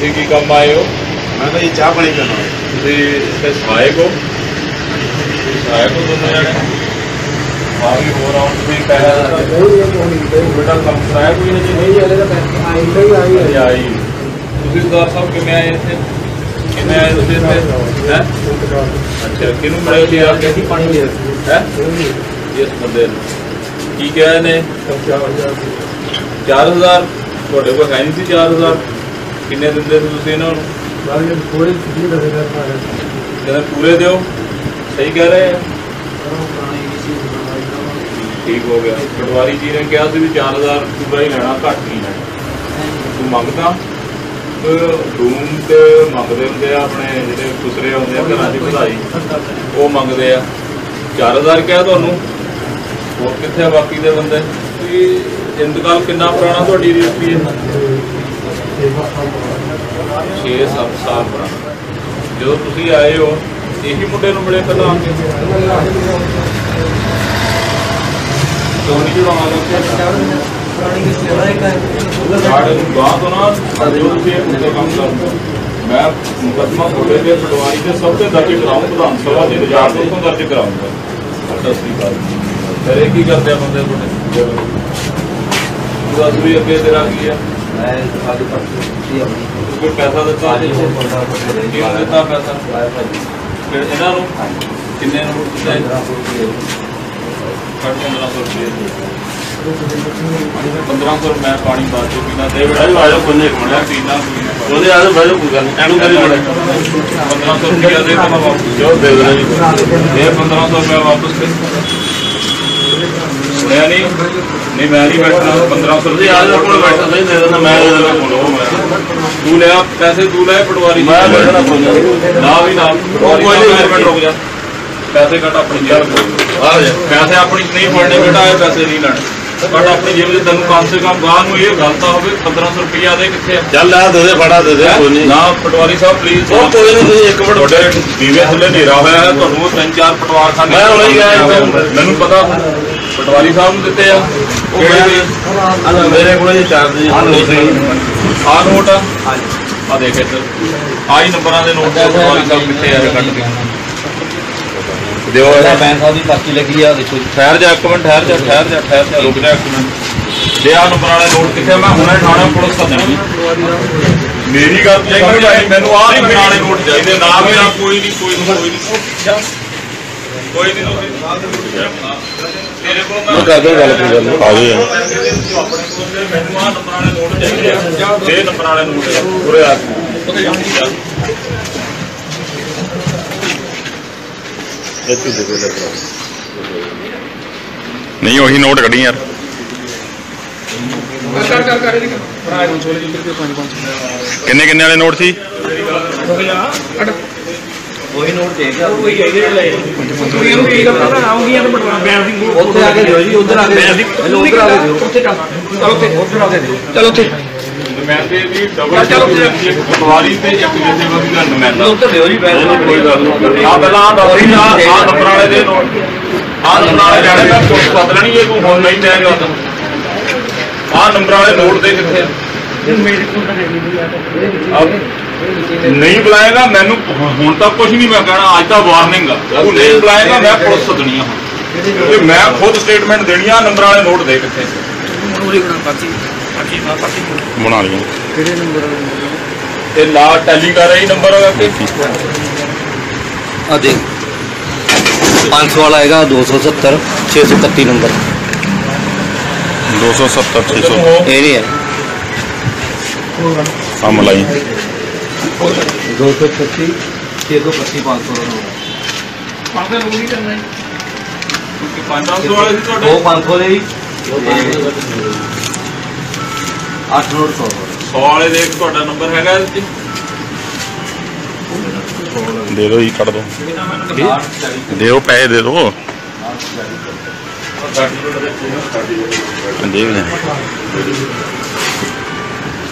ਤੁਸੀਂ ਕੀ ਕੰਮ ਆਏ ਹੋ? ਮੈਂ ਤਾਂ ਇਹ ਚਾਹ ਪਾਣੀ ਕਰਨਾ ਤੁਸੀਂ ਇੱਥੇ ਸਹਾਇਕ ਹੋ? ਸਹਾਇਕ ਹੋ ਦੋਨੋਂ ਜਣੇ ਆ ਵੀ ਹੋਰ ਆਉਂ ਤੁਸੀਂ ਪੈਸਾ ਬੇਟਾ ਕੰਮ ਕਰਾਇਆ ਕੋਈ ਨਹੀਂ ਨਹੀਂ। ਅਜੇ ਆਈ ਤੁਸੀਂ ਸਰਦਾਰ ਸਾਹਿਬ ਕਿਵੇਂ ਆਏ ਇੱਥੇ? ਕਿਵੇਂ ਆਏ ਤੁਸੀਂ ਇੱਥੇ? ਹੈ? ਅੱਛਾ ਕਿਹਨੂੰ ਮਿਲੇ ਸੀ ਆ ਕੇ? ਪਾਣੀ ਦੇ ਹੈ? ਇਸ ਬੰਦੇ ਨੂੰ। ਕੀ ਕਿਹਾ ਇਹਨੇ? 4000 ਤੁਹਾਡੇ ਕੋਲ ਹੈ ਨਹੀਂ ਸੀ 4000 ਕਿੰਨੇ ਦਿੰਦੇ ਸੀ ਤੁਸੀਂ ਇਹਨਾਂ ਨੂੰ? ਥੋੜੇ ਸਿੱਧੀ ਦੱਸੇਗਾ ਸਾਰੇ। ਕਹਿੰਦੇ ਪੂਰੇ ਦਿਓ। ਸਹੀ ਕਹਿ ਰਹੇ ਆ। ਠੀਕ ਹੋ ਗਿਆ। ਪਟਵਾਰੀ ਜੀ ਨੇ ਕਿਹਾ ਸੀ ਵੀ 4000 ਪੂਰਾ ਹੀ ਲੈਣਾ ਘੱਟ ਨਹੀਂ ਲੈਣਾ। ਤੂੰ ਮੰਗਦਾ? ਰੂਮ ਤੇ ਮੰਗਦੇ ਹੁੰਦੇ ਆ ਆਪਣੇ ਜਿਹੜੇ ਖੁਸਰੇ ਹੁੰਦੇ ਆ ਘਰਾਂ ਦੀ ਵਧਾਈ ਉਹ ਮੰਗਦੇ ਆ। 4000 ਕਿਹਾ ਤੁਹਾਨੂੰ? ਹੋਰ ਕਿੱਥੇ ਆ ਬਾਕੀ ਦੇ ਬੰਦੇ? ਵੀ ਇੰਤਕਾਲ ਕਿੰਨਾ ਪੁਰਾਣਾ ਤੁਹਾਡੀ ਰਜਿਸਟਰੀ ਹੈ 6-7 ਸਾਲ ਪੁਰਾਣਾ। ਜਦੋਂ ਤੁਸੀਂ ਆਏ ਹੋ, ਇਹੀ ਮੁੰਡੇ ਨੂੰ ਮਿਲੇ ਪਹਿਲਾਂ ਆ ਜੁੜਾਉਣਾ ਪੁਰਾਣੀ ਕੀ ਸੇਵਾ ਹੈ। ਸਾਡੇ ਨੂੰ ਤੋਂ ਨਾ ਜੋ ਤੁਸੀਂ ਇਹ ਮੁੱਦੇ ਕੰਮ ਕਰਦੇ ਮੈਂ ਮੁਕੱਦਮਾ ਤੁਹਾਡੇ ਤੇ ਪਟਵਾਰੀ ਦੇ ਸਭ ਤੇ ਦਰਜ ਕਰਾਉਂ ਵਿਧਾਨ ਸਭਾ ਦੇ ਰਿਜਾਰਟ ਤੋਂ ਦਰਜ ਕਰਾਉਂਗਾ ਸਤਿ ਸ੍ਰੀ ਅਕਾਲ ਫਿਰ ਇਹ ਕੀ ਕਰਦੇ ਆ ਬੰਦੇ ਤੁਹਾਡੇ? ਤੂੰ ਦੱਸ ਅੱਗੇ ਤੇਰਾ ਕੀ ਹੈ? ਮੈਂ ਅੱਜ ਪਰਸੋਂ ਕੀਤੀ ਆਪਣੀ ਕੋਈ ਪੈਸਾ ਦਿੱਤਾ ਅੱਜ ਉਹ ਬੰਦਾ ਕੋਲ ਕਿਉਂ ਦਿੱਤਾ ਪੈਸਾ? ਆਇਆ ਭਾਜੀ ਫਿਰ ਇਹਨਾਂ ਨੂੰ? ਕਿੰਨੇ ਨੂੰ ਦਿੱਤਾ ਇਹ? 15 ਰੁਪਏ। ਘੱਟ 1500 ਰੁਪਏ। 1500 ਮੈਂ ਪਾਣੀ ਬਾਅਦ ਚੋਂ ਪੀਣਾ ਕੋਨੇ ਪੀਣਾ। ਉਹਦੇ ਆਲੇ ਬਹਿ ਜਾਓ ਕੋਈ ਗੱਲ ਨਹੀਂ। ਇਹਨੂੰ ਕਰੀ ਬੜਾ 1500 ਰੁਪਏ ਦੇ ਤਾਂ ਮੈਂ ਵਾਪਸ। ਜੋ ਦੇ ਦੇਣਾ ਜੀ। ਇਹ 1500 ਰੁਪਏ ਵਾਪਸ ਦੇ ਸੁਣਿਆ ਨਹੀਂ ਨਹੀਂ ਮੈਂ ਨਹੀਂ ਬੈਠਣਾ 1500 ਤੁਸੀਂ ਰੁਪਏ ਜਾਓ ਕੋਲ ਬੈਠਾ ਨਹੀਂ ਦੇ ਦੇਣਾ ਮੈਂ ਦੇ ਦੇਣਾ ਕੋਲ ਉਹ ਮੈਂ। ਤੂੰ ਲਿਆ ਪੈਸੇ ਤੂੰ ਲੈ ਪਟਵਾਰੀ ਮੈਂ ਬੈਠਣਾ ਨਾ ਵੀ ਨਾ। ਕੋਈ ਨਹੀਂ, ਮਿੰਟ ਰੁਕ ਜਾ ਪੈਸੇ ਕੱਟ ਆਪਣੀ ਜੇਬ ਆ ਜਾ। ਪੈਸੇ ਆਪਣੀ ਨਹੀਂ ਫੜਨੇ ਬੇਟਾ ਇਹ ਪੈਸੇ ਨਹੀਂ ਲੈਣੇ। ਕੱਟ ਆਪਣੀ ਜੇਬ ਦੇ ਤੈਨੂੰ ਕਮ ਸੇ ਕਮ ਗਾਹ ਨੂੰ ਇਹ ਗੱਲ ਤਾਂ ਹੋਵੇ 1500 ਰੁਪਇਆ ਦੇ ਕਿੱਥੇ ਚੱਲ ਆ ਦੇ ਦੇ ਫੜਾ ਦੇ ਦੇ ਕੋਈ ਨਹੀਂ। ਨਾ ਪਟਵਾਰੀ ਸਾਹਿਬ ਪਲੀਜ਼ ਉਹ ਕੋਈ ਨਹੀਂ ਤੁਸੀਂ ਇੱਕ ਮਿੰਟ ਤੁਹਾਡੇ ਦੀਵੇ ਥੱਲੇ ਹਨੇਰਾ ਹੋਇਆ ਹੈ ਤੁਹਾਨੂੰ ਤਿੰਨ ਚਾਰ ਪਟਵਾਰ ਖਾਨੇ ਮੈਂ ਹੁਣੇ ਹੀ ਗਿਆ। ਮੈਨੂੰ ਪਤਾ। ਪਟਵਾਰੀ ਸਾਹਿਬ ਨੂੰ ਦਿੱਤੇ ਆ। ਉਹ ਕਿਹੜੇ ਮੇਰੇ ਕੋਲ ਜੀ ਚਾਰ ਦੀ ਆ ਨੋਟ ਆ। ਆ ਦੇਖ ਇੱਧਰ। ਆਈ ਨੰਬਰਾਂ ਦੇ ਨੋਟ ਪਟਵਾਰੀ ਸਾਹਿਬ ਕਿੱਥੇ ਆ ਇਹ ਕੱਟ ਕੇ ਦਿਓ ਇਹ। ਬੈਂਕ ਸਾਹਿਬ ਦੀ ਪਰਚੀ ਲੱਗੀ ਆ ਦੇਖੋ ਜੀ। ਠਹਿਰ ਜਾ ਇੱਕ ਮਿੰਟ ਠਹਿਰ ਜਾ ਠਹਿਰ ਜਾ ਠਹਿਰ ਜਾ। ਰੁਕ ਜਾ ਇੱਕ ਮਿੰਟ। ਦੇ ਆ ਨੰਬਰ ਵਾਲੇ ਨੋਟ ਕਿੱਥੇ ਆ? ਮੈਂ ਹੁਣੇ ਥਾਣਾ ਪੁਲਿਸ ਦਾ ਦੇਣੀ ਮੇਰੀ ਗੱਲ ਤੇ ਸਮਝ ਆਈ ਮੈਨੂੰ ਆਹ ਨੰਬਰ ਵਾਲੇ ਨੋਟ ਚਾਹੀਦੇ। ਨਾ ਮੇਰਾ ਕੋਈ ਨਹੀਂ ਕੋਈ ਨਹੀਂ। ਕੋਈ ਨਹੀਂ। ਕੋਈ ਨਹੀਂ ਤੁਸੀਂ। ਮੈਂ ਗੱਲ ਕੋਈ ਗੱਲ ਆ ਜਾਓ ਆਪਣੇ ਕੋਲ ਮੈਨੂੰ ਆਹ ਨੰਬਰ ਵਾਲੇ ਨੋਟ ਚਾਹੀਦੇ ਆ ਛੇ ਨੰਬਰ ਵਾਲੇ ਪੂਰੇ ਆ ਲੈ ਨਹੀਂ ਉਹੀ ਨੋਟ ਕੱਢੀ ਯਾਰ। ਕਿੰਨੇ ਕਿੰਨੇ ਵਾਲੇ ਨੋਟ ਸੀ? ਉਹੀ ਨੋਟ ਦੇ ਗਿਆ ਉੱਥੇ ਆ ਕੇ ਦਿਓ ਜੀ ਉਧਰ ਆ ਕੇ ਦਿਓ। ਉਧਰ ਆ ਕੇ ਦਿਓ। ਉੱਥੇ ਉਧਰ ਆ ਕੇ ਦਿਓ। ਮੈਂ ਤੇ ਵੀ ਡਬਲ ਚਲੋ ਇੱਕ ਪਟਵਾਰੀ ਤੇ ਇੱਕ ਜਥੇਬੰਦੀ ਦਾ ਨੁਮਾਇੰਦਾ। ਉੱਧਰ ਦਿਓ ਜੀ ਪੈਸੇ ਕੋਈ ਗੱਲ ਨਹੀਂ। ਆ ਪਹਿਲਾਂ ਆ ਦੱਸ ਰਹੀ ਆ ਆ ਨੰਬਰ ਵਾਲੇ ਦੇ ਨੋਟ। ਆ ਨੰਬਰ ਵਾਲੇ ਜਾਣੇ ਦਾ ਕੋਈ ਪਤਾ ਨਹੀਂ ਇਹ ਤੂੰ ਹੁਣ ਨਹੀਂ ਦੇਗਾ ਆ ਨੰਬਰ ਵਾਲੇ ਨੋਟ ਦੇ ਕਿੱਥੇ ਆ? ਆਹ, ਨਹੀਂ ਬੁਲਾਏਗਾ ਮੈਨੂੰ ਹੁਣ ਤੱਕ ਕੁਝ ਨਹੀਂ ਮੈਂ ਕਹਿਣਾ ਅੱਜ ਤਾਂ ਵਾਰਨਿੰਗ ਆ। ਤੂੰ ਨਹੀਂ ਬੁਲਾਏਗਾ ਮੈਂ ਪੁਲਿਸ ਸੱਦਣੀ ਆ ਹੁਣ ਤੇ ਮੈਂ ਖੁਦ ਸਟੇਟਮੈਂਟ ਦੇਣੀ ਆ ਨੰਬਰ ਵਾਲੇ ਨੋਟ ਦੇ ਕਿੱਥੇ? ਬਣਾ ਲਈਆਂ ਤੇ ਲਾ ਟੈਲੀ ਕਰ ਰਹੀ ਨੰਬਰ ਤੇ ਆ ਦੇਖ। 500 ਵਾਲਾ ਹੈਗਾ 270 631 ਨੰਬਰ। 270 600 ਇਹ ਨਹੀਂ ਹੈ। ਆ ਮਲਾਈ 225 625 500 ਦਾ ਨੰਬਰ ਕਿਉਂਕਿ 500 ਵਾਲੇ ਸੀ ਤੁਹਾਡੇ। ਉਹ 500 ਦੇ ਜੀ। 8 ਨੋਟ 100 100 ਵਾਲੇ ਦੇ ਤੁਹਾਡਾ ਨੰਬਰ ਹੈਗਾ 'ਚ? ਦੇ ਦਿਓ ਜੀ ਕੱਢ ਦਿਓ। ਦਿਓ ਪੈਸੇ ਦੇ ਦਿਓ। ਹਾਂ।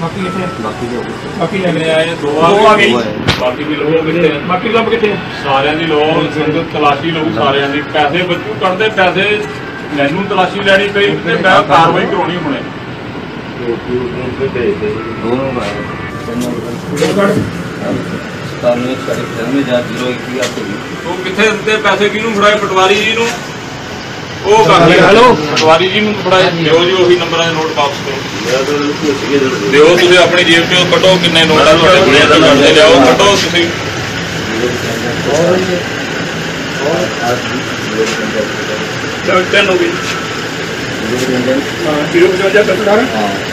ਬਾਕੀ ਕਿੱਥੇ ਆ? ਬਾਕੀ ਦੇ ਹੋਰ ਬਾਕੀ ਲੈ ਮੇਰੇ ਆਏ ਦੋ ਆ ਦੋ ਆ ਗਏ। ਬਾਕੀ ਵੀ ਲੋਕ ਕਿੱਥੇ ਆ? ਬਾਕੀ ਲੱਭ ਕਿੱਥੇ ਆ? ਸਾਰਿਆਂ ਦੀ ਲੋਕ ਸੰਗਤ ਤਲਾਸ਼ੀ ਲੋਕ ਸਾਰਿਆਂ ਦੀ ਪੈਸੇ ਬੱਚੂ ਕੱਢਦੇ ਪੈਸੇ ਮੈਨੂੰ ਤਲਾਸ਼ੀ ਲੈਣੀ ਪਈ ਤੇ ਮੈਂ ਕਾਰਵਾਈ ਕਰਾਉਣੀ ਹੁਣੇ ਦੋ ਨੂੰ ਆਇਆ ਤਿੰਨ ਨੂੰ ਆਇਆ। 97 96 ਜਾਂ 081 ਆ ਕੋਈ ਉਹ ਕਿੱਥੇ ਦਿੱਤੇ ਪੈਸੇ? ਕਿਹਨੂੰ ਫੜਾਏ? ਪਟਵਾਰੀ ਜੀ ਨੂੰ? ਉਹ ਕਰ ਹੈਲੋ? ਪਟਵਾਰੀ ਜੀ ਨੂੰ ਫੜਾਏ। ਦਿਓ ਜੀ ਉਹੀ ਨੰਬਰਾਂ ਦੇ ਨੋਟ ਵਾਪਸ ਕਰੋ। ਦਿਓ ਤੁਸੀਂ ਆਪਣੀ ਜੇਬ ਚੋਂ ਕੱਢੋ ਕਿੰਨੇ ਨੋਟ ਤੁਹਾਡੇ ਕੋਲ ਦੇ ਲਿਆਓ ਕੱਢੋ ਤੁਸੀਂ। ਚੌਕਨ ਹੋ ਗਈ।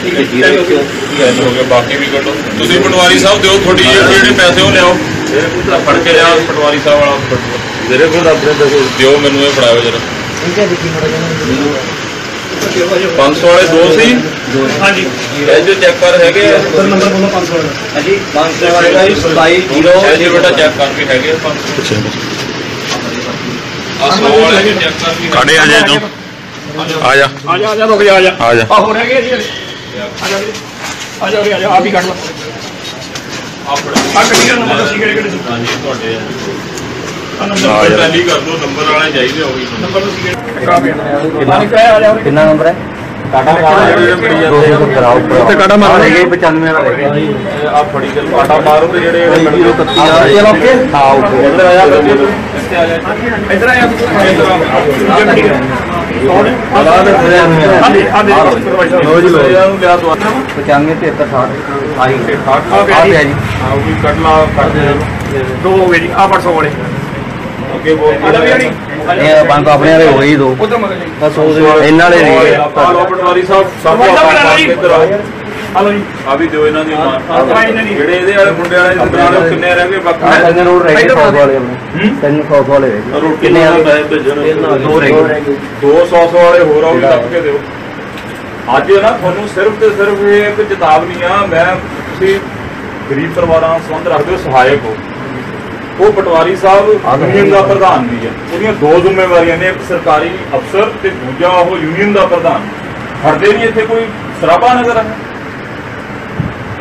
ਠੀਕ ਹੈ ਜ਼ੀਰੋ ਹੋ ਹੋ ਬਾਕੀ ਵੀ ਕੱਢੋ ਤੁਸੀਂ ਪਟਵਾਰੀ ਸਾਹਿਬ ਦਿਓ 'ਚ ਜਿਹੜੇ ਪੈਸੇ ਉਹ ਲਿਆਓ। ਫੜ ਕੇ ਲਿਆਓ ਪਟਵਾਰੀ ਸਾਹਿਬ ਵਾਲਾ ਮੇਰੇ ਕੋਲ ਆਪਣੇ ਦੇਖੋ ਦਿਓ ਮੈਨੂੰ ਇਹ ਫੜਾਓ ਜਰਾ। 500 ਵਾਲੇ ਦੋ ਸੀ? ਹਾਂਜੀ। ਇਹ ਜੋ ਚੈੱਕ ਕਰ ਹੈਗੇ ਆ। ਨੰਬਰ ਬੋਲੋ 500 ਵਾਲਾ। ਹਾਂਜੀ 500 ਵਾਲਾ ਜੀ 27 ਜ਼ੀਰੋ ਇਹ ਜੇ ਬੇਟਾ ਚੈੱਕ ਕਰ ਵੀ ਹੈਗੇ ਆ 500 ਪਿੱਛੇ ਆ 100 ਵਾਲੇ ਚੈੱਕ ਕਾੜੇ ਆ ਤੂੰ ਆ ਜਾ। ਆ ਜਾ ਆ ਜਾ ਰੁਕ ਜਾ ਆ ਜਾ। ਆ ਜਾ। ਆ ਹੋ ਰਹਿ ਗਏ ਜੀ ਆ ਜਾ। ਆ ਜਾ ਆ ਜਾ ਆਪ ਹੀ ਕੱਢ ਲਾ। ਆਪਣੇ ਆ ਕੱਢੀ ਨੰਬਰ ਦੱਸੀ ਕਿਹੜੇ ਕਿਹੜੇ ਸੀ? ਤੁਹਾਡੇ ਆ। ਆ ਨੰਬਰ ਆ। ਟੈਲੀ ਕਰ ਦੋ ਨੰਬਰ ਵਾਲੇ ਚਾਹੀਦੇ ਹੋ ਵੀ। ਨੰਬਰ ਦੱਸੀ ਕਿਹੜੇ ਕਿੰਨਾ ਆ ਨੰਬਰ ਹੈ? ਕਾਟਾ ਉੱਤੇ ਕਾਟਾ ਮਾਰ। ਲੈ ਗਏ 95 ਵਾਲਾ। ਰਹਿ ਗਿਆ ਆ ਫੜੀ ਚੱਲ। ਆਟਾ ਮਾਰੋ ਤੇ ਜਿਹੜੇ ਜ਼ੀਰੋ ਇਕੱਤੀ ਹਜ਼ਾਰ ਚਲੋ ਓਕੇ ਹਾਂ ਓਕੇ ਇੱਧਰ ਆ ਜਾ ਆ ਇੱਧਰ ਆ ਜਾ। ਇੱਧਰ ਆ ਗਏ। ਆ ਆ ਲੋ ਜੀ ਲੋ ਇਹਨਾਂ ਨੂੰ ਲਿਆ ਦਵਾ 95 73 60 ਆਈ ਆ ਆ ਪਿਆ ਜੀ ਪਿਆ ਜੀ ਆ ਵੀ ਕੱਢ ਲਾ ਕੱਢ ਦੇ ਹੋ ਗਏ ਜੀ ਆ 500 ਵਾਲੇ ਅੱਗੇ ਬੋਲ ਇਹ ਬੰਦ ਆਪਣੇ ਵਾਲੇ ਹੋ ਗਈ ਦੋ ਬਸ ਇਹਨਾਂ ਵਾਲੇ ਨਹੀਂ ਆ ਲੋ ਪਟਵਾਰੀ ਸਾਹਿਬ ਸਭ ਸਾਹਿਬ ਆਪਾਂ। ਇੱਧਰ ਆਓ ਆ ਲਓ ਜੀ। ਆ ਵੀ ਦਿਓ ਇਹਨਾਂ ਦੀ ਆ ਮਾਂ ਇਹਨਾਂ ਦੀ। ਜਿਹੜੇ ਇਹਦੇ ਵਾਲੇ ਮੁੰਡੇ ਵਾਲੇ ਦੁਕਾਨ ਉਹ ਕਿੰਨੇ ਰਹਿ ਗਏ? ਆ ਬਾਕੀ ਤਿੰਨ ਰੋਡ ਰਹਿ ਗਏ ਇੱਧਰ 100 ਵਾਲੇ ਆਪਣੇ ਤਿੰਨ 100 ਵਾਲੇ ਰਹਿ ਗਏ ਰੋਟੀ ਕਿੰਨੇ ਨਾਲ ਆ ਪੈਸੇ ਭੇਜਣ। ਦੋ ਰਹਿ ਗਏ। 200 ਵਾਲੇ ਹੋਰ ਆ ਉਹ ਵੀ ਦੱਬ ਕੇ ਦਿਓ। ਅੱਜ ਨਾ ਤੁਹਾਨੂੰ ਸਿਰਫ ਤੇ ਸਿਰਫ ਇਹ ਇੱਕ ਚੇਤਾਵਨੀ ਆ ਮੈਂ ਤੁਸੀਂ ਗਰੀਬ ਪਰਿਵਾਰਾਂ ਸੰਬੰਧ ਰੱਖਦੇ ਹੋ ਸਹਾਇਕ ਹੋ। ਉਹ ਪਟਵਾਰੀ ਸਾਹਿਬ ਯੂਨੀਅਨ ਦਾ ਪ੍ਰਧਾਨ ਵੀ ਹੈ। ਉਹਦੀਆਂ ਦੋ ਜ਼ਿੰਮੇਵਾਰੀਆਂ ਨੇ ਇੱਕ ਸਰਕਾਰੀ ਅਫਸਰ ਤੇ ਦੂਜਾ ਉਹ ਯੂਨੀਅਨ ਦਾ ਪ੍ਰਧਾਨ। ਫੜਦੇ ਨਹੀਂ ਇੱਥੇ ਕੋਈ। ਸਰਾਬਾ ਨਜ਼ਰ ਹੈ।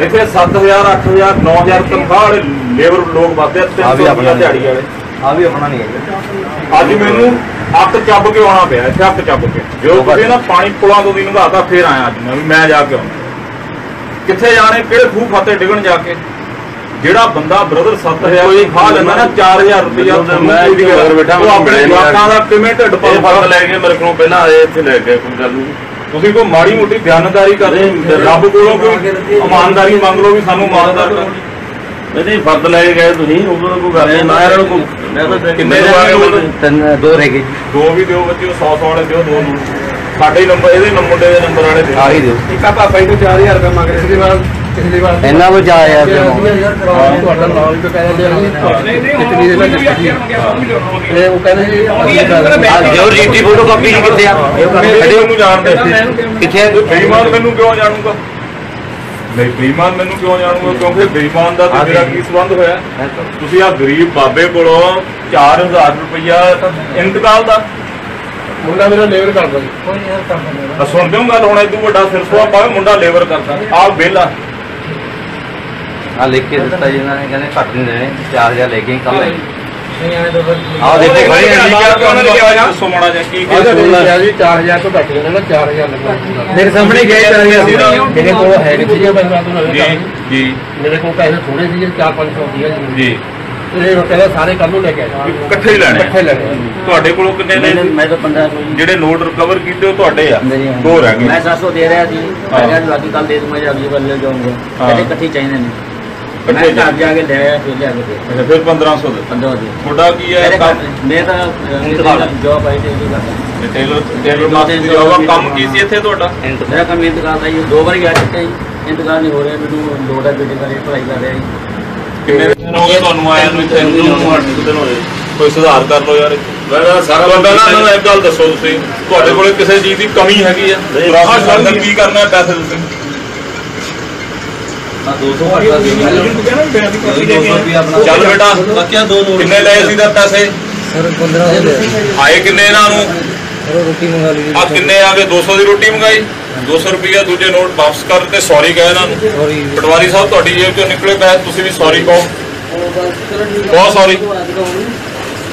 ਇੱਥੇ 7000 8000 9000 ਤਨਖਾਹ ਵਾਲੇ ਲੇਬਰ ਲੋਕ ਵੱਧਦੇ ਆ ਆ ਵੀ 300 ਆਪਣਾ ਰੁਪਇਆ ਦਿਹਾੜੀ ਵਾਲੇ। ਆ ਵੀ ਆਪਣਾ ਨਹੀਂ ਹੈ ਅੱਜ ਮੈਨੂੰ ਅੱਕ ਚੱਬ ਕੇ ਆਉਣਾ ਪਿਆ ਇੱਥੇ ਅੱਕ ਚੱਬ ਕੇ। ਜਦੋਂ ਤੁਸੀਂ ਨਾ ਪਾਣੀ ਪੁਲਾਂ ਤੋਂ ਦੀ ਨੰਗਾਤਾ ਫੇਰ ਆਇਆ ਅੱਜ ਮੈਂ ਵੀ ਮੈਂ ਜਾ ਕੇ ਆਉਣਾ। ਕਿੱਥੇ ਜਾਣੇ ਕਿਹੜੇ ਖੂਹ ਖਾਤੇ ਡਿਗਣ ਜਾ ਕੇ? ਜਿਹੜਾ ਬੰਦਾ ਬ੍ਰਦਰ 7000 ਦੀ ਖਾ ਲੈਂਦਾ ਨਾ 4000 ਰੁਪਇਆ ਮੈਂ ਇੱਥੇ ਹੋਰ ਬੈਠਾ, ਉਹ ਆਪਣੇ ਜਵਾਕਾਂ ਦਾ ਪਾਲ ਫਰਦ ਲੈ ਕੇ ਮੇਰੇ ਕੋਲੋਂ ਪਹਿਲਾਂ ਆਏ ਇੱਥੇ ਲੈ ਕੇ ਕੋਈ ਗੱਲ ਨਹੀਂ। ਤੁਸੀਂ ਕੋਈ ਮਾੜੀ ਮੋਟੀ ਬਿਆਨਦਾਰੀ ਕਰਦੇ ਰੱਬ ਕੋਲੋਂ ਕੋਈ ਇਮਾਨਦਾਰੀ ਮੰਗ ਲਓ ਵੀ ਸਾਨੂੰ ਇਮਾਨਦਾਰ ਕਰੋ ਨਹੀਂ ਫਰਦ ਲੈ ਕੇ ਗਏ ਤੁਸੀਂ ਤਾਂ ਕੋਈ ਗੱਲ ਨਹੀਂ ਨਾ ਇਹਨਾਂ ਨੂੰ ਕੋਈ ਮੈਂ ਤਾਂ ਕਿੰਨੇ ਰਹਿ? ਤਿੰਨ ਦੋ ਰਹਿ ਗਏ ਜੀ। ਦੋ ਵੀ ਦਿਓ ਬੱਚਿਓ 100 100 ਵਾਲੇ ਦਿਓ ਦੋ ਨੂੰ। ਸਾਡੇ ਨੰਬਰ ਇਹਦੇ ਨੰਬਰ ਦੇ ਨੰਬਰ ਵਾਲੇ ਦਿਓ। ਆ ਹੀ ਦਿਓ। ਇੱਕ ਆ ਪਾਪਾ ਜੀ ਤੋਂ 4000 ਰੁਪਏ ਮੰਗ ਰਹੇ ਸੀ ਬਾਅਦ ਇਹਨਾਂ ਨੂੰ ਜਾ ਯਾਰ ਤੁਹਾਡਾ ਨਾਮ ਵੀ ਕਹਿੰਦੇ ਕਿਤਨੀ ਦੇ ਵਿੱਚ ਤੇ ਉਹ ਕਹਿੰਦੇ ਜੀ ਆ ਜੋ ਰੀਟੀ ਫੋਟੋ ਕਾਪੀ ਜੀ ਕਿੱਥੇ ਆ? ਮੈਨੂੰ ਜਾਣਦੇ ਕਿੱਥੇ ਆ? ਬੇਈਮਾਨ ਮੈਨੂੰ ਕਿਉਂ ਜਾਣੂਗਾ ਨਹੀਂ ਬੇਈਮਾਨ ਮੈਨੂੰ ਕਿਉਂ ਜਾਣੂਗਾ? ਕਿਉਂਕਿ ਬੇਈਮਾਨ ਦਾ ਤੇ ਮੇਰਾ ਕੀ ਸੰਬੰਧ ਹੋਇਆ? ਤੁਸੀਂ ਆ ਗਰੀਬ ਬਾਬੇ ਕੋਲੋਂ 4000 ਰੁਪਇਆ ਇੰਤਕਾਲ ਦਾ। ਮੁੰਡਾ ਮੇਰਾ ਲੇਬਰ ਕਰਦਾ ਜੀ। ਆ ਸੁਣਦੇ ਹੋ ਗੱਲ? ਹੁਣ ਇਦੋਂ ਵੱਡਾ ਸਿਰਸਵਾ ਪਾਵੇ ਮੁੰਡਾ ਲੇਬਰ ਕਰਦਾ। ਆ ਬੇਲਾ ਆ ਲਿਖ ਕੇ ਦਿੱਤਾ ਜੀ ਇਹਨਾਂ ਨੇ ਕਹਿੰਦੇ ਘੱਟ ਨਹੀਂ ਦੇਣੇ 4000 ਲੈ ਕੇ ਕੱਲ ਆ ਦੇਖੋ ਬੜੀ ਅੰਡੀ ਜੀ। ਕਿਹਾ ਉਹਨਾਂ ਨੇ ਕਿਹਾ ਜਾਂ ਦੱਸੋ ਮਾੜਾ ਜਿਹਾ ਕੀ ਕਿਹਾ ਜੀ 4000 ਤੋਂ ਘੱਟ ਜਾਣਾ 4000 ਲੱਗਣਾ ਮੇਰੇ ਸਾਹਮਣੇ ਗਏ ਸੀ ਮੇਰੇ ਕੋਲ ਹੈ ਨਹੀਂ ਜੀ? ਜੀ ਮੇਰੇ ਕੋਲ ਪੈਸੇ ਥੋੜੇ ਸੀ 4-500 ਸੀਗਾ ਜੀ। ਜੀ। ਇਹ ਕਹਿੰਦਾ ਸਾਰੇ ਕੱਲ ਨੂੰ ਲੈ ਕੇ ਆਏ। ਇਕੱਠੇ ਹੀ ਲੈਣੇ ਇਕੱਠੇ ਲੈਣੇ ਤੁਹਾਡੇ ਕੋਲੋਂ ਕਿੰਨੇ ਨੇ? ਮੈਂ ਤਾਂ 15 ਸੌ ਜੀ। ਜਿਹੜੇ ਨੋਟ ਰਿਕਵਰ ਕੀਤੇ ਉਹ ਤੁਹਾਡੇ ਆ। ਮੇਰੀ ਹਾਂ। ਦੋ ਰਹਿ ਮੈਂ ਗਏ 700 ਦੇ ਰਿਹਾ ਸੀ। ਮੈਂ ਕਿਹਾ ਕੱਲ ਦੇ ਦੂੰਗਾ ਜਾਂ ਅਗਲੀ ਵਾਰ ਲੈ ਜਾਊਂਗਾ ਹਾਂ। ਕਹਿੰਦੇ ਇਕੱਠੀ ਚਾਹੀਦੇ ਨੇ। ਮੈਂ ਇਕੱਠੇ ਘਰ ਜਾ ਕੇ ਲੈ ਆਇਆ ਫਿਰ ਲਿਆ ਕੇ ਦੇ ਅੱਛਾ ਫਿਰ 1500 ਦੇ 15 ਦੀ ਤੁਹਾਡਾ ਕੀ ਹੈ ਮੇਰੇ ਕੰਮ? ਘਰ ਮੈਂ ਤਾਂ ਜੋਬ ਆਈ ਤੇ ਇਹ ਕਰਦਾ ਟੇਲਰ ਟੇਲਰ ਮਾਸਟਰ ਦੀ job ਆ, ਕੰਮ ਕੀ ਸੀ ਇੱਥੇ ਤੁਹਾਡਾ? ਮੇਰਾ ਕੰਮ ਇੰਤਕਾਲ ਦਾ ਜੀ ਦੋ ਵਾਰ ਗਿਆ ਚੁੱਕਿਆ ਜੀ। ਇੰਤਕਾਲ ਨਹੀਂ ਹੋ ਰਿਹਾ ਮੈਨੂੰ ਲੋੜ ਹੈ ਬੇਟੇ ਬਾਰੇ ਪੜ੍ਹਾਈ ਕਰ ਰਿਹਾ ਜੀ। ਕਿੰਨੇ ਦਿਨ ਹੋ ਗਏ ਤੁਹਾਨੂੰ ਆਇਆ ਨੂੰ ਇੱਥੇ? ਦਿਨ ਹੋਏ ਕੋਈ ਸੁਧਾਰ ਕਰ ਲਓ ਯਾਰ ਮੈਂ ਸਾਰਾ ਤੁਹਾਨੂੰ ਪਹਿਲਾਂ ਮੈਨੂੰ ਇੱਕ ਗੱਲ ਦੱਸੋ ਤੁਸੀਂ। ਤੁਹਾਡੇ ਕੋਲੇ ਕਿਸੇ ਚੀਜ਼ ਦੀ ਕਮੀ ਹੈਗੀ ਆ? ਕੀ ਕਰਨਾ ਹੈ ਪੈਸੇ ਤੁਸੀਂ ਆ 200 ਘੱਟ ਦਾ ਦੇ ਕਾਪੀ ਦੇ ਕੇ 200 ਰੁਪਏ ਆਪਣਾ ਚੱਲ ਬੇਟਾ ਬਾਕੀ ਦੋ ਨੋਟ ਕਿੰਨੇ ਲਏ ਸੀ ਦਾ ਪੈਸੇ? ਸਰ 15 ਹੋ ਗਿਆ ਆਏ ਕਿੰਨੇ ਇਹਨਾਂ ਨੂੰ? ਸਰ ਰੋਟੀ ਮੰਗਾ ਲਈ ਆ ਕਿੰਨੇ ਆ ਗਏ? 200 ਦੀ ਰੋਟੀ ਮੰਗਾਈ। 200 ਰੁਪਇਆ ਦੂਜੇ ਨੋਟ ਵਾਪਸ ਕਰ ਤੇ ਸੌਰੀ ਕਹੇ ਇਹਨਾਂ ਨੂੰ। ਸੌਰੀ ਪਟਵਾਰੀ ਸਾਹਿਬ ਤੁਹਾਡੀ ਜੇਬ ਚੋਂ ਨਿਕਲੇ ਪੈਸੇ ਤੁਸੀਂ ਵੀ ਸੌਰੀ ਕਹੋ। ਬਹੁਤ ਸੌਰੀ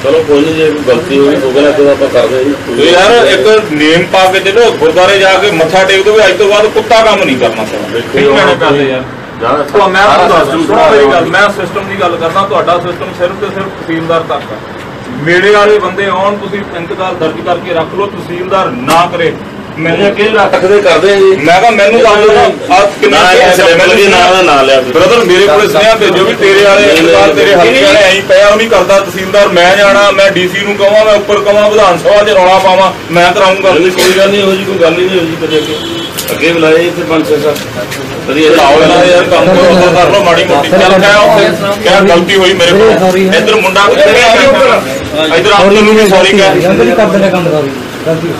ਚਲੋ ਕੋਈ ਨਹੀਂ ਜੇ ਕੋਈ ਗਲਤੀ ਹੋਈ ਉਹ ਕਹਿੰਦਾ ਕਿ ਆਪਾਂ ਕਰਦੇ ਹਾਂ ਜੀ। ਯਾਰ ਇੱਕ ਨੇਮ ਪਾ ਕੇ ਚੱਲੋ ਗੁਰਦਾਰੇ ਜਾ ਕੇ ਮੱਥਾ ਟੇਕ ਦੋ ਵੀ ਅੱਜ ਤੋਂ ਬਾਅਦ ਕੁੱਤਾ ਕੰਮ ਨਹੀਂ ਕਰਨਾ ਚਾਹੁੰਦਾ। ਠੀਕ ਕਹਿਣੇ ਪੈਂਦੇ ਯਾਰ। ਤਾਂ ਮੈਂ ਤੁਹਾਨੂੰ ਦੱਸ ਦੂੰ ਸੁਣੋ ਮੇਰੀ ਗੱਲ ਮੈਂ ਸਿਸਟਮ ਦੀ ਗੱਲ ਕਰਦਾ ਤੁਹਾਡਾ ਸਿਸਟਮ ਸਿਰਫ ਤੇ ਸਿਰਫ ਤਹਿਸੀਲਦਾਰ ਤੱਕ ਹੈ ਮੇਰੇ ਵਾਲੇ ਬੰਦੇ ਆਉਣ ਤੁਸੀਂ ਇੰਤਕਾਲ ਦਰਜ ਕਰਕੇ ਰੱਖ ਲਓ ਤਹਿਸੀਲਦਾਰ ਨਾ ਕਰੇ। ਮੇਰੇ ਅੱਗੇ ਰੱਖਦੇ ਕਰਦੇ ਆ ਜੀ? ਮੈਂ ਕਿਹਾ ਮੈਨੂੰ ਦੱਸ ਦਿਓ ਆ ਕਿੰਨਾ ਨਾ ਇਹ ਸਿਲੰਡਰ ਜੀ ਨਾਂ ਦਾ ਨਾਂ ਲਿਆ ਤੁਸੀਂ। ਬ੍ਰਦਰ ਮੇਰੇ ਕੋਲ ਸੁਨੇਹਾ ਭੇਜੋ ਵੀ ਤੇਰੇ ਵਾਲੇ ਨਹੀਂ, ਨਹੀਂ, ਇੰਤਕਾਲ ਤੇਰੇ ਹਲਕੇ ਨਹੀਂ। ਵਾਲੇ ਐਂ ਪਿਆ ਉਹ ਨਹੀਂ ਕਰਦਾ ਤਹਿਸੀਲਦਾਰ ਮੈਂ ਜਾਣਾ ਮੈਂ ਡੀਸੀ ਨੂੰ ਕਹਾਂ ਮੈਂ ਉੱਪਰ ਕਹਾਂ ਵਿਧਾਨ ਸਭਾ 'ਚ ਰੌਲਾ ਪਾਵਾਂ ਮੈਂ ਕਰਾਉਂਗਾ ਗੱਲ ਨਹੀਂ ਕੋਈ ਗੱਲ ਨਹੀਂ ਹੋ ਜੀ ਕੋਈ ਗੱਲ ਹੀ ਨਹੀਂ ਹੋਈ ਜੀ ਕਦੇ ਅੱਗੇ। ਅੱਗੇ ਬੁਲਾਏ ਇੱਥੇ ਪੰਜ ਛੇ ਸੱਤ ਕਦੀ ਇਹ ਲਾਓ ਇਹਨਾਂ ਯਾਰ ਕੰਮ ਕਰੋ ਲਓ ਮਾੜੀ ਮੋਟੀ। ਚੱਲ ਕਹਿ ਉੱਥੇ ਕਿਆ ਗਲਤੀ ਹੋਈ ਮੇਰੇ ਕੋਲ। ਇੱਧਰ ਮੁੰਡਾ ਕਿੱਥੇ ਗਿਆ? ਇੱਧਰ ਆਪ ਨੂੰ ਵੀ ਸੌਰੀ ਕਹਿ। ਜਲਦੀ ਕਰ ਦੇਣਾ ਕੰਮ ਸੌਰੀ। ਗਲਤੀ।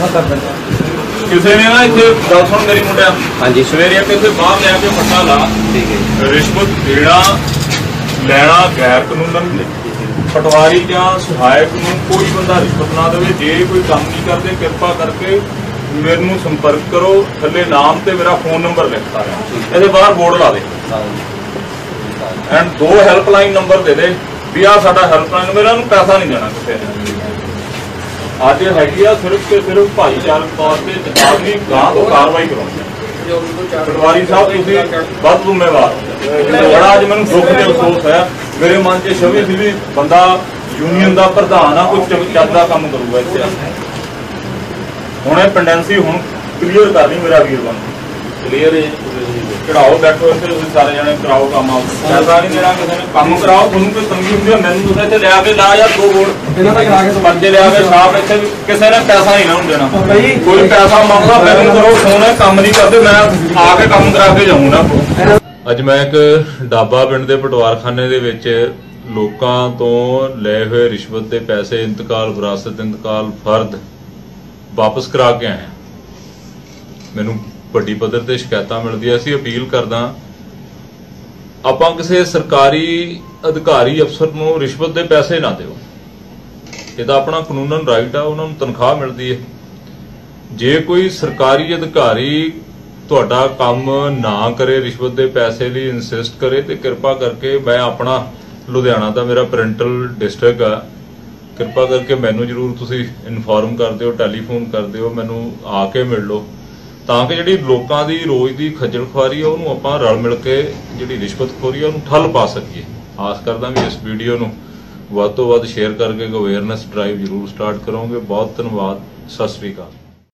ਮੈਂ ਕਰ ਦਿੰਦਾ। ਕਿਸੇ ਨੇ ਨਾ ਇੱਥੇ ਗੱਲ ਸੁਣ ਮੇਰੀ ਮੁੰਡਿਆ। ਹਾਂਜੀ। ਸਵੇਰੇ ਆ ਕੇ ਇੱਥੇ ਬਾਹਰ ਲੈ ਕੇ ਮੱਟਾ ਲਾ। ਠੀਕ ਹੈ। ਰਿਸ਼ਵਤ ਦੇਣਾ ਲੈਣਾ ਗੈਰ ਕਾਨੂੰਨ ਪਟਵਾਰੀ ਜਾਂ ਸਹਾਇਕ ਨੂੰ ਕੋਈ ਬੰਦਾ ਰਿਸ਼ਵਤ ਨਾ ਦੇਵੇ। ਜੇ ਕੋਈ ਕੰਮ ਨਹੀਂ ਕਰਦੇ ਕਿਰਪਾ ਕਰਕੇ ਮੈਨੂੰ ਸੰਪਰਕ ਕਰੋ, ਥੱਲੇ ਨਾਮ ਤੇ ਮੇਰਾ ਫੋਨ ਨੰਬਰ ਲਿਖਤਾ ਹੈ। ਇਹਦੇ ਬਾਹਰ ਬੋਰਡ ਲਾ ਦੇ। ਐਂਡ ਦੋ ਹੈਲਪਲਾਈਨ ਨੰਬਰ ਦੇ ਦੇ ਵੀ ਆ ਸਾਡਾ ਹੈਲਪਲਾਈਨ ਮੇਰਾ ਨੂੰ ਪੈਸਾ ਨਹੀਂ ਦੇਣਾ ਕਿਸੇ ਨੇ। ਅੱਜ ਹੈਗੀ ਆ ਸਿਰਫ ਤੇ ਸਿਰਫ ਭਾਈਚਾਰਕ ਤੌਰ ਤੇ ਚੇਤਾਵਨੀ ਗਾਂ ਤੋਂ ਕਾਰਵਾਈ ਕਰਾਉਣੀ ਪਟਵਾਰੀ ਸਾਹਿਬ, ਤੁਸੀਂ ਵੱਧ ਜ਼ਿੰਮੇਵਾਰ ਹੋ। ਬੜਾ ਅੱਜ ਮੈਨੂੰ ਦੁੱਖ ਤੇ ਅਫਸੋਸ ਹੈ ਮੇਰੇ ਮਨ 'ਚ ਛਵੀ ਸੀ ਵੀ ਬੰਦਾ ਯੂਨੀਅਨ ਦਾ ਪ੍ਰਧਾਨ ਆ, ਕੋਈ ਚੱਜ- ਚੱਜ ਦਾ ਕੰਮ ਕਰੂਗਾ ਇੱਥੇ ਹੁਣ ਇਹ ਪੈਂਡੈਂਸੀ ਹੁਣ ਕਲੀਅਰ ਕਰਨੀ ਮੇਰਾ ਵੀਰ ਬਣ ਕਲੀਅਰ ਹੈ ਚੜਾਓ ਬੈਠੋ ਇੱਥੇ ਤੁਸੀਂ ਸਾਰੇ ਜਣੇ ਕਰਾਓ ਕੰਮ ਆਪ। ਪੈਸਾ ਨਹੀਂ ਦੇਣਾ ਕਿਸੇ ਨੇ। ਕੰਮ ਕਰਾਓ ਤੁਹਾਨੂੰ ਕੋਈ ਤੰਗੀ ਹੁੰਦੀ ਹੈ ਮੈਨੂੰ ਤੁਸੀਂ ਇੱਥੇ ਲਿਆ ਕੇ ਲਾ ਜਾਂ ਦੋ ਵੋਟ ਇਹਨਾਂ ਦਾ ਕਰਾ ਕੇ ਬੱਚੇ ਲਿਆ ਕੇ ਸਾਫ਼ ਇੱਥੇ ਵੀ ਕਿਸੇ ਨੇ ਪੈਸਾ ਨਹੀਂ ਨਾ ਹੁਣ ਦੇਣਾ। ਕੋਈ ਪੈਸਾ ਮੰਗਦਾ ਮੈਨੂੰ ਕਰੋ ਸੋਨੇ ਕੰਮ ਨਹੀਂ ਕਰਦੇ ਮੈਂ ਆ ਕੇ ਕੰਮ ਕਰਾ ਕੇ ਜਾਊਂ ਨਾ ਅੱਜ ਮੈਂ ਇੱਕ ਡਾਬਾ ਪਿੰਡ ਦੇ ਪਟਵਾਰਖਾਨੇ ਦੇ ਵਿੱਚ ਲੋਕਾਂ ਤੋਂ ਲਏ ਹੋਏ ਰਿਸ਼ਵਤ ਦੇ ਪੈਸੇ ਇੰਤਕਾਲ ਵਿਰਾਸਤ ਇੰਤਕਾਲ ਫਰਦ ਵਾਪਸ ਕਰਾ ਕੇ ਆਏ ਮੈਨੂੰ ਵੱਡੀ ਪੱਧਰ ਤੇ ਸ਼ਿਕਾਇਤਾਂ ਮਿਲਦੀਆਂ ਸੀ, ਅਪੀਲ ਕਰਦਾ ਆਪਾਂ ਕਿਸੇ ਸਰਕਾਰੀ ਅਧਿਕਾਰੀ ਅਫਸਰ ਨੂੰ ਰਿਸ਼ਵਤ ਦੇ ਪੈਸੇ ਨਾ ਦਿਓ। ਤਾਂ ਆਪਣਾ ਕਾਨੂੰਨਨ ਰਾਈਟ ਆ, ਉਹਨਾਂ ਨੂੰ ਤਨਖਾਹ ਮਿਲਦੀ ਹੈ। ਜੇ ਕੋਈ ਸਰਕਾਰੀ ਅਧਿਕਾਰੀ ਤੁਹਾਡਾ ਕੰਮ ਨਾ ਕਰੇ, ਰਿਸ਼ਵਤ ਦੇ ਪੈਸੇ ਲਈ ਇਨਸਿਸਟ ਕਰੇ, ਤੇ ਕਿਰਪਾ ਕਰਕੇ ਮੈਂ ਆਪਣਾ ਲੁਧਿਆਣਾ ਦਾ ਮੇਰਾ ਪ੍ਰਿੰਟਲ ਡਿਸਟ੍ਰਿਕਟ ਆ ਕਿਰਪਾ ਕਰਕੇ ਮੈਨੂੰ ਜਰੂਰ ਤੁਸੀਂ ਇਨਫੋਰਮ ਕਰ ਦਿਓ ਟੈਲੀਫੋਨ ਕਰ ਦਿਓ ਮੈਨੂੰ ਆ ਕੇ ਮਿਲ ਲਓ। ਤਾਂ ਕਿ ਜਿਹੜੀ ਲੋਕਾਂ ਦੀ ਰੋਜ਼ ਦੀ ਖੱਜਲ ਖੁਆਰੀ ਆ, ਉਹਨੂੰ ਆਪਾਂ ਰਲ ਮਿਲ ਕੇ ਜਿਹੜੀ ਰਿਸ਼ਵਤਖੋਰੀ ਆ, ਉਹਨੂੰ ਠੱਲ ਪਾ ਸਕੀਏ। ਆਸ ਕਰਦਾ ਵੀ ਇਸ ਵੀਡੀਓ ਨੂੰ ਵੱਧ ਤੋਂ ਵੱਧ ਸ਼ੇਅਰ ਕਰਕੇ ਅਵੇਅਰਨੈਸ ਡਰਾਈਵ ਜਰੂਰ ਸਟਾਰਟ ਕਰੋਗੇ। ਬਹੁਤ ਧੰਨਵਾਦ। ਸਤਿ ਸ੍ਰੀ ਅਕਾਲ।